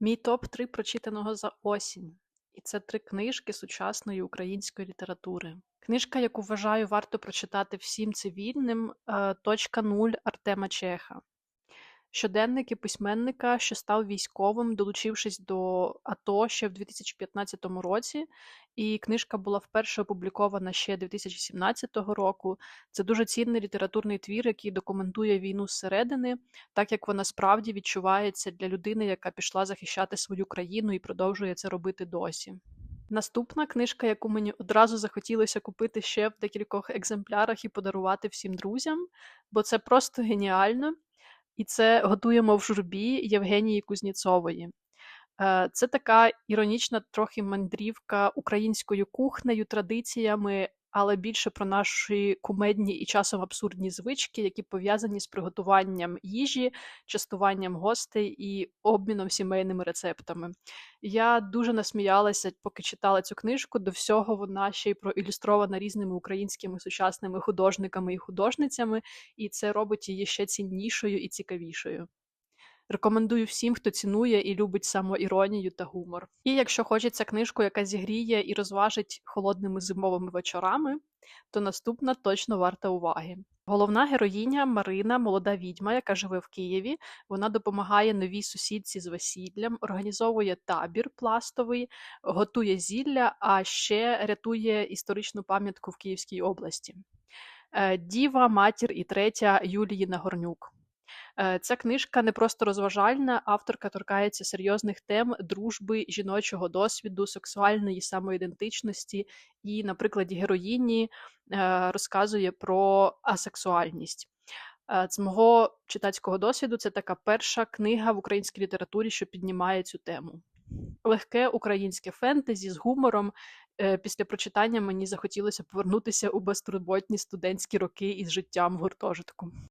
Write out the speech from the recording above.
Мій топ-3 прочитаного за осінь. І це три книжки сучасної української літератури. Книжка, яку вважаю варто прочитати всім цивільним е, «Точка нуль» Артема Чеха. Щоденники письменника, що став військовим, долучившись до АТО ще в 2015 році, і книжка була вперше опублікована ще 2017 року. Це дуже цінний літературний твір, який документує війну зсередини, так як вона справді відчувається для людини, яка пішла захищати свою країну і продовжує це робити досі. Наступна книжка, яку мені одразу захотілося купити ще в декількох екземплярах і подарувати всім друзям, бо це просто геніально. І це готуємо в журбі Євгенії Кузніцової. Е, Це така іронічна трохи мандрівка українською кухнею, традиціями, але більше про наші кумедні і часом абсурдні звички, які пов'язані з приготуванням їжі, частуванням гостей і обміном сімейними рецептами. Я дуже насміялася, поки читала цю книжку. До всього вона ще й проілюстрована різними українськими сучасними художниками і художницями, і це робить її ще ціннішою і цікавішою. Рекомендую всім, хто цінує і любить самоіронію та гумор. І якщо хочеться книжку, яка зігріє і розважить холодними зимовими вечорами, то наступна точно варта уваги. Головна героїня Марина, молода відьма, яка живе в Києві. Вона допомагає новій сусідці з весіллям, організовує табір пластовий, готує зілля, а ще рятує історичну пам'ятку в Київській області. Е, Діва, матір і третя Юлії Нагорнюк. Е, Ця книжка не просто розважальна, авторка торкається серйозних тем дружби, жіночого досвіду, сексуальної самоідентичності і, на прикладі героїні, е, розказує про асексуальність. Е, З мого читацького досвіду це така перша книга в українській літературі, що піднімає цю тему. Легке українське фентезі з гумором. Е, Після прочитання мені захотілося повернутися у безтурботні студентські роки із життям в гуртожитку.